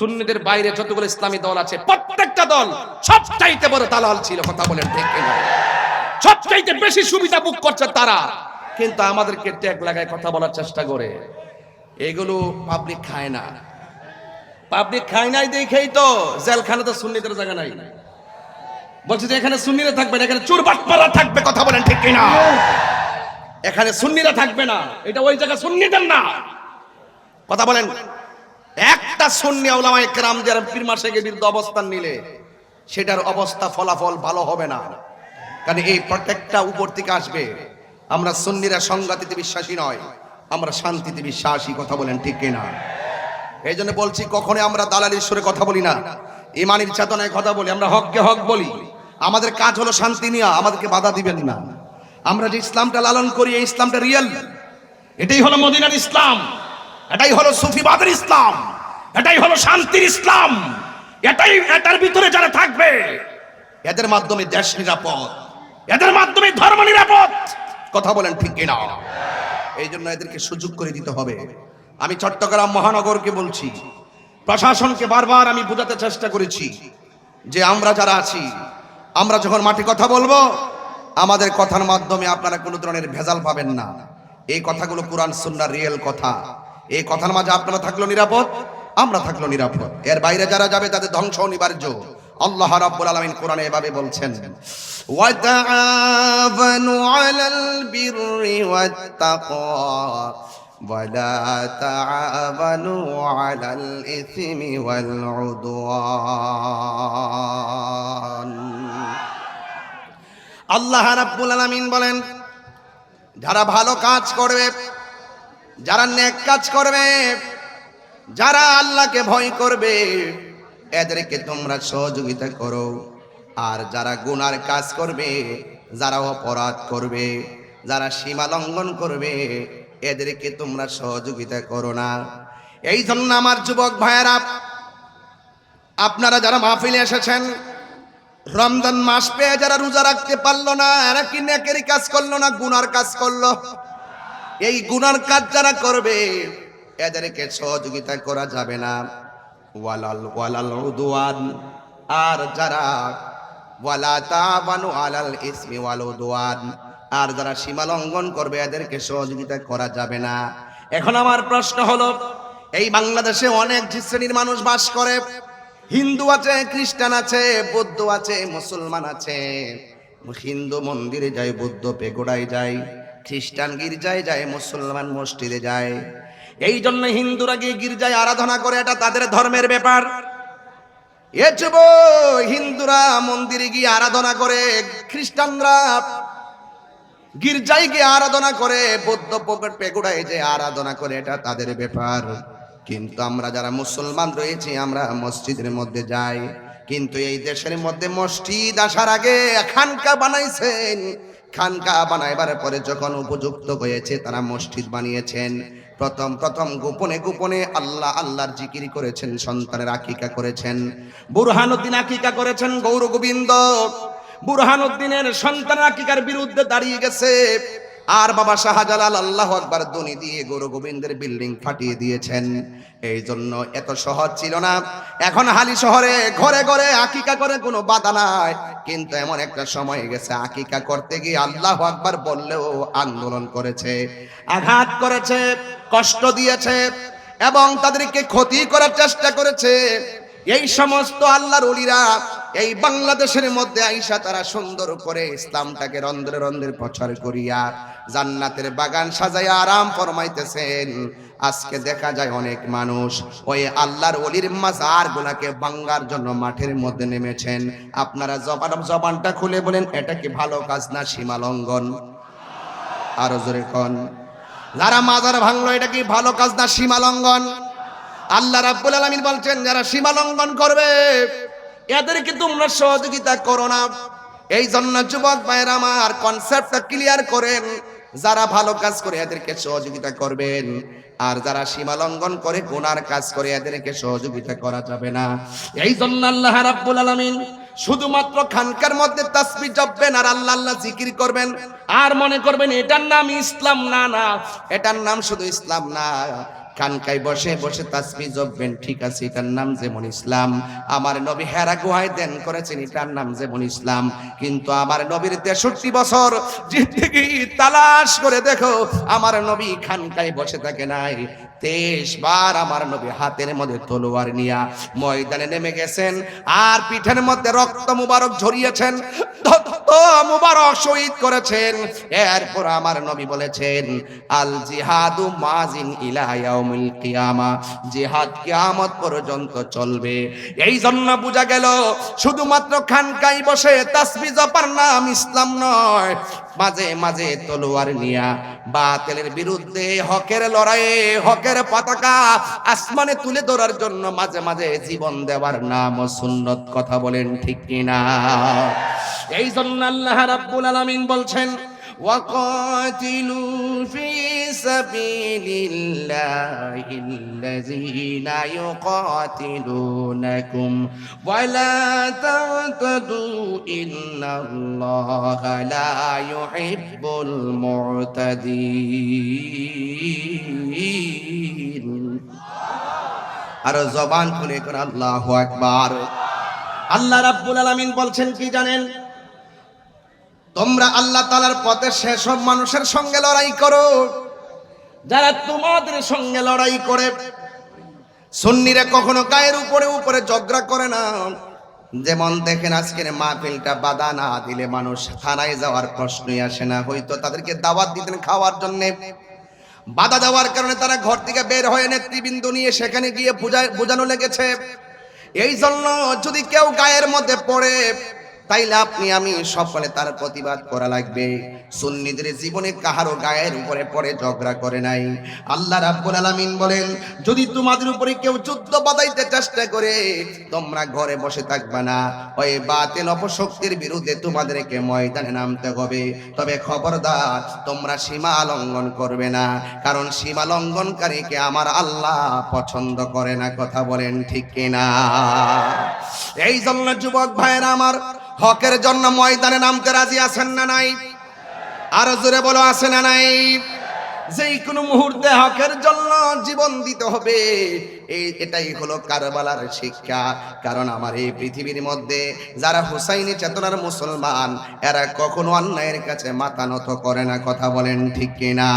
সুন্নিদের বাইরে যতগুলো ইসলামী দল আছে, প্রত্যেকটা দল সবচাইতে বড় দালাল ছিল, কথা বলেন ঠিক কিনা? সবচাইতে বেশি সুবিধা বুক করছে তারা। কিন্তু আমাদেরকে ট্যাগ লাগায় কথা বলার চেষ্টা করে। এগুলো পাবলিক খায় না। পাবলিক খায় নাই দেখেই তো, জেলখানা তো সুন্নিদের জায়গা নাই। বলছে যে এখানে সুন্নিরা থাকবে না, এখানে চুর বাটপাড়া থাকবে, কথা বলেন ঠিক কিনা? এখানে সুন্নিরা থাকবে না, এটা ওই জায়গা সুন্নিদের না। কথা বলেন। একটা সুন্নি ওলামা একরাম যারা পীর মাসেকের বিরুদ্ধে অবস্থান নিলে, সেটার অবস্থা, ফলাফল ভালো হবে না। কারণ এই প্রত্যেকটা উপর থেকে আসবে। আমরা সন্নিরা সংঘাতিতে বিশ্বাসী নয়, আমরা শান্তিতে বিশ্বাসী, কথা বলেন ঠিক কিনা? এই জন্য বলছি কখনো আমরা দালালির সুরে কথা বলি না। ইমানির চেতনায় কথা বলি, আমরা হককে হক বলি। আমাদের কাজ হলো শান্তি নিয়ে, আমাদেরকে বাধা দিবেন না। আমরা যে ইসলামটা লালন করি, এই ইসলামটা রিয়েল এটাই হলো মদিনার ইসলাম। এটাই হলো সুফিবাদের ইসলাম, এটাই হলো শান্তির ইসলাম, এটাই এটার ভিতরে যারা থাকবে, এদের মাধ্যমে দেশ নিরাপদ, এদের মাধ্যমে ধর্ম নিরাপদ। কথা বলেন ঠিক কিনা? এই জন্য এদেরকে সুযোগ করে দিতে হবে। আমি চট্টগ্রাম মহানগরকে বলছি, প্রশাসনকে বারবার আমি বোঝাতে চেষ্টা করেছি যে আমরা যারা আছি, আমরা যখন মাঠে কথা বলব, আমাদের কথার মাধ্যমে আপনারা কোনো ধরনের ভেজাল পাবেন না। এই কথাগুলো কোরআন সুন্নার রিয়েল কথা। এই কথার মাঝে আপনারা থাকলো নিরাপদ আমরা থাকলো নিরাপদ এর বাইরে যারা যাবে তাদের ধ্বংস অনিবার্য আল্লাহ রাব্বুল আলামিন কোরআনে এভাবে বলছেন وتعاونوا على البر والتقوى ولا تعاونوا على الإثم والعدوان আল্লাহ রাব্বুল আলামিন বলেন যারা ভালো কাজ করবে যারা নেক কাজ করবে, যারা আল্লাহকে ভয় করবে, এদেরকে তোমরা সহযোগিতা করো। আর যারা গুনার কাজ করবে, যারা অপরাধ করবে, যারা সীমা লঙ্ঘন করবে, এদেরকে তোমরা সহযোগিতা করো না। এই জন্য আমার যুবক ভাইয়েরা, আপনারা যারা মাহফিলে এসেছেন, রমজান মাস পেয়ে যারা রোজা রাখতে পারল না, এরা কি নেকেরই কাজ করল না গুনার কাজ করল? এই গুনার কাজ যারা করবে, এদেরকে সহযোগিতা করা যাবে না। ওয়ালাল ওয়ালাল উদওয়ান। আর যারা, ওয়ালা তাবানু আলাল ইসমি ওয়াল উদওয়ান। আর যারা সীমা লঙ্ঘন করবে, এদেরকে সহযোগিতা করা যাবে না। এখন আমার প্রশ্ন হলো, এই বাংলাদেশে অনেক শ্রেণির মানুষ বাস করে। হিন্দু আছে, খ্রিস্টান আছে, বৌদ্ধ আছে, মুসলমান আছে। হিন্দু মন্দিরে যায়, বৌদ্ধ পেগোড়ায় যায়। খ্রিস্টান গির্জায় যায়, মুসলমান মসজিদে যায়। এই জন্য হিন্দুরা গিয়ে গির্জায় আরাধনা করে, এটা তাদের ধর্মের ব্যাপার। এ যুব, হিন্দুরা মন্দিরে গিয়ে আরাধনা করে, খ্রিস্টানরা গির্জায় গিয়ে আরাধনা করে, বৌদ্ধ পকেট পেগুড়ায় যে আরাধনা করে, এটা তাদের ব্যাপার। কিন্তু আমরা যারা মুসলমান রয়েছি, আমরা মসজিদের মধ্যে যাই। কিন্তু এই দেশের মধ্যে মসজিদ আসার আগে খানকা বানাইছেন। খানকা বানাইবার পরে যখন উপযুক্ত হয়েছে তারা মসজিদ বানিয়েছেন। প্রথম প্রথম গোপনে গোপনে আল্লাহ, আল্লাহর জিকির করেছেন, সন্তানের আকিকা করেছেন। বুরহানুদ্দিন আকিকা করেছেন গৌর গোবিন্দ বুরহানুদ্দিনের সন্তান আকিকার বিরুদ্ধে দাঁড়িয়ে গেছে। আর বাবা শাহজালাল আল্লাহ আকবার দনি দিয়ে গুরু গোবিন্দের বিল্ডিং ফাটিয়ে দিয়েছেন। এই জন্য এত সহজ ছিল না। এখন হালি শহরে ঘরে ঘরে আকিকা করে কোনো বাধা নাই। কিন্তু এমন একটা সময় গেছে আকিকা করতে গিয়ে আল্লাহ আকবার বললেও আন্দোলন করেছে, আঘাত করেছে, কষ্ট দিয়েছে এবং তাদেরকে ক্ষতি করার চেষ্টা করেছে। এই সমস্ত আল্লাহর অলিরা এই বাংলাদেশের মধ্যে আইসা তারা সুন্দর করে ইসলামটাকে রন্ধ্রে রন্ধ্রে প্রচার করিয়া জান্নাতের বাগান সাজাইয়া আরাম ফরমাইতেছেন। আজকে দেখা যায় অনেক মানুষ ওই আল্লাহর অলির মাজার গুলাকে বাঙ্গার জন্য মাঠের মধ্যে নেমেছেন। আপনারা জবান, জবানটা খুলে বলেন, এটা কি ভালো কাজ না সীমা লঙ্ঘন? আরও জোরে কন। যারা মাজার ভাঙলো, এটা কি ভালো কাজ না সীমা লঙ্ঘন? আল্লাহ রাব্বুল আলামিন বলছেন, যারা সীমা লঙ্ঘন করবে এদেরকে তোমরা সহযোগিতা করো না। এই জন্য যুবক ভাইয়ের আমার কনসেপ্টটা ক্লিয়ার করেন। যারা ভালো কাজ করে এদেরকে সহযোগিতা করবেন। আর যারা সীমা লঙ্ঘন করে গুনার কাজ করে এদেরকে সহযোগিতা করা যাবে না। এই জন্য আল্লাহ রাব্বুল আলামিন শুধুমাত্র খানকার মধ্যে তাসবি জপবেন আর আল্লাহ আল্লাহ জিকির করবেন। আর মনে করবেন এটার নাম ইসলাম না না। এটার নাম শুধু ইসলাম না। খানকায় বসে বসে তাসবি জপবেন। ঠিক আছে, এটার নাম যেমন ইসলাম। আমার নবী হেরা গুহায় দেন করেছেন, এটার নাম যেমন ইসলাম। কিন্তু আমার নবীর তেষট্টি বছর জিন্দগি তালাশ করে দেখো, আমার নবী খানকায় বসে থাকে নাই। তেইশ বার আমার নবী হাতের মধ্যে তলোয়ার নিয়া ময়দানে নেমে গেছেন আর পিঠের মধ্যে রক্ত মুবারক ঝরিয়েছেন মুবারক শহীদ করেছেন। এরপর আমার নবী বলেছেন, আল জিহাদু মাজিন ইলা ইয়াউমিল কিয়ামা, জিহাদ কিয়ামত পর্যন্ত চলবে। এই জন্য বোঝা গেল, শুধুমাত্র খানকাই বসে তাসবি জপার নাম ইসলাম নয়, মাঝে মাঝে তলোয়ার নিয়া বাতিলের বিরুদ্ধে হকের লড়াইয়ে হকের পতাকা আসমানে তুলে ধরার জন্য মাঝে মাঝে জীবন দেওয়ার নাম ও সুন্নত কথা বলেন ঠিক কিনা? এই জন্য আল্লাহ রাব্বুল আলামিন বলছেন وقاتلوا في سبيل الله الذين يقاتلونكم ولا تعتدوا إن الله لا يحب المعتدين আর জবান খুলে করে আল্লাহ আকবার আল্লাহ রাব্বুল আলামিন বলছেন কি জানেন তোমরা আল্লাহ তালার পথে সেসব মানুষের সঙ্গে লড়াই করো। যারা তোমাদের সঙ্গে লড়াই করে, সুন্নিরা কখনো গায়ের উপরে উপরে ঝগড়া করে না। যেমন দেখেন আজকের মাহফিলটা বাধা না দিলে মানুষ থানায় যাওয়ার প্রশ্নই আসে না। হয়তো তাদেরকে দাওয়াত দিতেন খাওয়ার জন্যে। বাধা দেওয়ার কারণে তারা ঘর থেকে বের হয়ে নেতৃবৃন্দ নিয়ে সেখানে গিয়ে বোঝানো লেগেছে। এই জন্য যদি কেউ গায়ের মধ্যে পড়ে তাইলে আপনি, আমি সকলে তার প্রতিবাদ করা লাগবে। সুন্নিদের জীবনে কাহারও গায়ের উপরে পড়ে ঝগড়া করে নাই। আল্লাহ রাব্বুল আলামিন বলেন, যদি তোমাদের উপরে কেউ যুদ্ধ বাধাইতে চেষ্টা করে, তোমরা ঘরে বসে থাকবে না। ওই বাতিল অপশক্তির বিরুদ্ধে তোমাদেরকে ময়দানে নামতে হবে। তবে খবরদার, তোমরা সীমা লঙ্ঘন করবে না। কারণ সীমা লঙ্ঘনকারীকে আমার আল্লাহ পছন্দ করে না। কথা বলেন ঠিক কিনা? এই জন্য যুবক ভাইয়েরা আমার হকের জন্য ময়দানে নামতে রাজি আছেন না নাই? আরও জোরে বলো, আছে না নাই? যে কোনো মুহূর্তে হকের জন্য জীবন দিতে হবে। এই, এটাই হলো কারবালার শিক্ষা। কারণ আমার এই পৃথিবীর মধ্যে যারা হুসাইনি চেতনার মুসলমান, এরা কখনো অন্যায়ের কাছে মাথা নত করে না, কথা বলেন ঠিক কিনা?